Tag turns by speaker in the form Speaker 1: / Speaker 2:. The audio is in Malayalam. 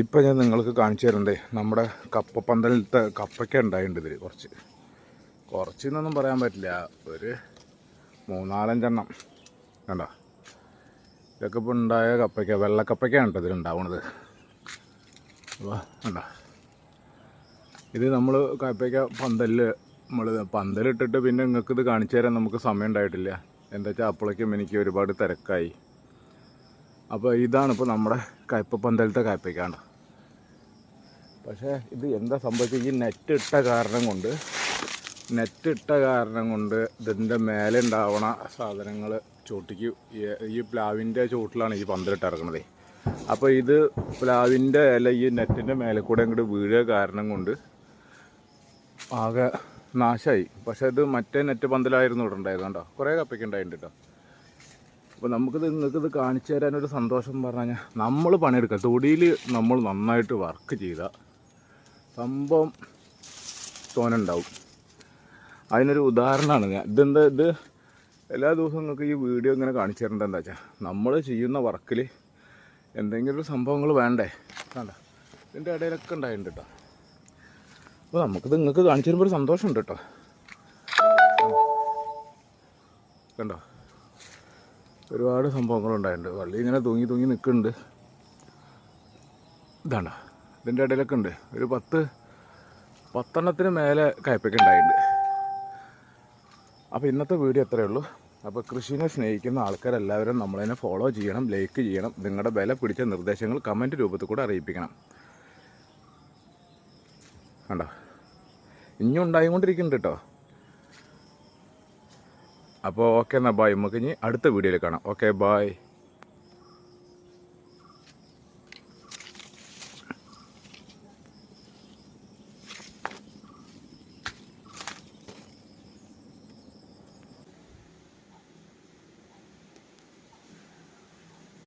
Speaker 1: ഇപ്പം ഞാൻ നിങ്ങൾക്ക് കാണിച്ചു തരണ്ടേ നമ്മുടെ കപ്പ പന്തലത്തെ കപ്പയ്ക്ക ഉണ്ടായിട്ടുണ്ട് ഇതിൽ കുറച്ച്. കുറച്ച് എന്നൊന്നും പറയാൻ പറ്റില്ല. ഒരു മൂന്നാലഞ്ചെണ്ണം. കണ്ടോ? ഇതൊക്കെ ഇപ്പോൾ ഉണ്ടായ കപ്പയ്ക്ക വെള്ളക്കപ്പയ്ക്കാണ് കേട്ടോ ഇതിലുണ്ടാവണത് അപ്പോൾ കണ്ടോ? ഇത് നമ്മൾ കപ്പയ്ക്ക പന്തലിൽ നമ്മൾ പന്തലിട്ടിട്ട് പിന്നെ നിങ്ങൾക്ക് ഇത് കാണിച്ചു തരാൻ നമുക്ക് സമയം ഉണ്ടായിട്ടില്ല. എന്താ വെച്ചാൽ അപ്പോഴേക്കും എനിക്ക് ഒരുപാട് തിരക്കായി. അപ്പോൾ ഇതാണ് ഇപ്പോൾ നമ്മുടെ കയ്പ പന്തലത്തെ കയ്പയ്ക്കാണ് പക്ഷേ ഇത് എന്താ സംഭവിച്ചത്? ഈ നെറ്റ് ഇട്ട കാരണം കൊണ്ട് നെറ്റ് ഇട്ട കാരണം കൊണ്ട് ഇതിന്റെ മേലെ ഉണ്ടാവണ സാധനങ്ങൾ ചോട്ടിക്ക് ഈ- പ്ലാവിന്റെ ചോട്ടിലാണ് ഈ പന്തലിട്ട് ഇറങ്ങുന്നത് അപ്പോൾ ഇത് പ്ലാവിന്റെ ഇല ഈ നെറ്റിന്റെ മേലെ കൂടെ അങ്ങോട്ട് വീഴുക കാരണം കൊണ്ട് ആകെ നാശമായി പക്ഷെ ഇത് മറ്റേ നെറ്റ് പന്തലായിരുന്നു ഇവിടെ ഉണ്ടായത് കേട്ടോ കുറേ കപ്പയ്ക്ക് ഉണ്ടായിട്ടുണ്ട് അപ്പോൾ നമുക്കിത് നിങ്ങൾക്കിത് കാണിച്ചു തരാനൊരു സന്തോഷം പറഞ്ഞു കഴിഞ്ഞാൽ നമ്മൾ പണിയെടുക്കുക. തൊടിയിൽ നമ്മൾ നന്നായിട്ട് വർക്ക് ചെയ്ത സംഭവം തോന്നുണ്ടാവും അതിനൊരു ഉദാഹരണമാണ് ഇതെന്താ ഇത്? എല്ലാ ദിവസവും നിങ്ങൾക്ക് ഈ വീഡിയോ ഇങ്ങനെ കാണിച്ചു തരേണ്ടത് എന്താ വെച്ചാൽ നമ്മൾ ചെയ്യുന്ന വർക്കിൽ എന്തെങ്കിലും ഒരു സംഭവങ്ങൾ വേണ്ടേ? വേണ്ട ഇതിന്റെ ഇടയിലൊക്കെ ഉണ്ടായിട്ടുണ്ട് കേട്ടോ അപ്പോൾ നമുക്കിത് നിങ്ങൾക്ക് കാണിച്ചു തരുമ്പോൾ ഒരു സന്തോഷമുണ്ട് കേട്ടോ കണ്ടോ? ഒരുപാട് സംഭവങ്ങളുണ്ടായിട്ടുണ്ട്. വള്ളി ഇങ്ങനെ തൂങ്ങി തൂങ്ങി നിൽക്കുന്നുണ്ട്. ഇതാണ്ട ഇതിന്റെ ഇടയിലൊക്കെ ഉണ്ട്. ഒരു പത്ത് പത്തെണ്ണത്തിന് മേലെ കയ്പയ്ക്ക് ഉണ്ടായിട്ടുണ്ട്. അപ്പോൾ ഇന്നത്തെ വീഡിയോ അത്രയേ ഉള്ളൂ. അപ്പോൾ കൃഷിനെ സ്നേഹിക്കുന്ന ആൾക്കാരെല്ലാവരും നമ്മളതിനെ ഫോളോ ചെയ്യണം ലൈക്ക് ചെയ്യണം. നിങ്ങളുടെ വില പിടിച്ച നിർദ്ദേശങ്ങൾ കമന്റ് രൂപത്തിൽ കൂടെ അറിയിപ്പിക്കണം. കണ്ടോ? ഇനിയും ഉണ്ടായിക്കൊണ്ടിരിക്കുന്നുണ്ട് കേട്ടോ അപ്പോൾ ഓക്കെ എന്നാൽ ബായ് നമുക്ക് ഇനി അടുത്ത വീഡിയോയിൽ കാണാം. Okay bye